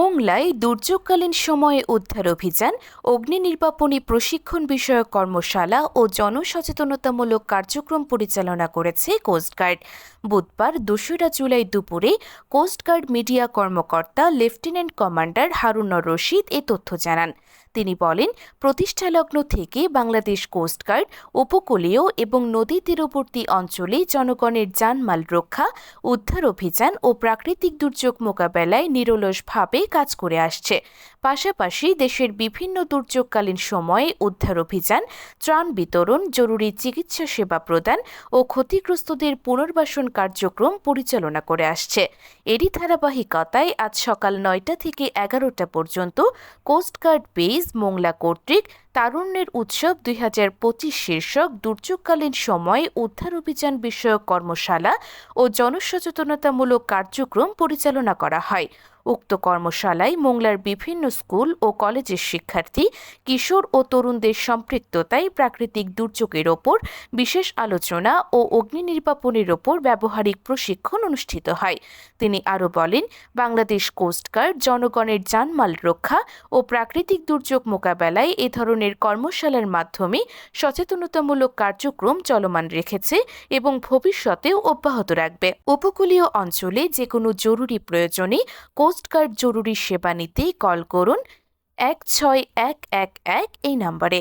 মোংলায় দুর্যোগকালীন সময়ে উদ্ধার অভিযান, অগ্নি নির্বাপনী প্রশিক্ষণ বিষয়ক কর্মশালা ও জনসচেতনতামূলক কার্যক্রম পরিচালনা করেছে কোস্টগার্ড বুধবার দোসরা জুলাই দুপুরে কোস্টগার্ড মিডিয়া কর্মকর্তা লেফটেন্যান্ট কমান্ডার হারুনর রশিদ এ তথ্য জানান। তিনি বলেন, প্রতিষ্ঠালগ্ন থেকে বাংলাদেশ কোস্টগার্ড উপকূলীয় এবং নদী তীরবর্তী অঞ্চলে জনগণের জানমাল রক্ষা, উদ্ধার অভিযান ও প্রাকৃতিক দুর্যোগ মোকাবেলায় নিরলসভাবে কাজ করে আসছে। পাশাপাশি দেশের বিভিন্ন দুর্যোগকালীন সময়ে উদ্ধার অভিযান, ত্রাণ বিতরণ, জরুরি চিকিৎসা সেবা প্রদান ও ক্ষতিগ্রস্তদের পুনর্বাসন কার্যক্রম পরিচালনা করে আসছে। এরই ধারাবাহিকতায় আজ সকাল নয়টা থেকে এগারোটা পর্যন্ত কোস্টগার্ড বেস মোংলা কর্তৃক তারুণ্যের উৎসব দুই হাজার পঁচিশ শীর্ষক দুর্যোগকালীন সময়ে উদ্ধার অভিযান বিষয়ক কর্মশালা ও জনসচেতনতামূলক কার্যক্রম পরিচালনা করা হয়। উক্ত কর্মশালায় মোংলার বিভিন্ন স্কুল ও কলেজের শিক্ষার্থী, কিশোর ও তরুণদের সম্পৃক্ততায় প্রাকৃতিক দুর্যোগের ওপর বিশেষ আলোচনা ও অগ্নি নির্বাপনের ওপর ব্যবহারিক প্রশিক্ষণ অনুষ্ঠিত হয়। তিনি আরও বলেন, বাংলাদেশ কোস্টগার্ড জনগণের জানমাল রক্ষা ও প্রাকৃতিক দুর্যোগ মোকাবেলায় এ ধরনের কর্মশালার মাধ্যমে সচেতনতামূলক কার্যক্রম চলমান রেখেছে এবং ভবিষ্যতেও অব্যাহত রাখবে। উপকূলীয় অঞ্চলে যে কোনো জরুরি প্রয়োজনে কোস্টগার্ড জরুরি সেবা নিতে কল করুন এক ছয় এক এক এক এই নম্বরে।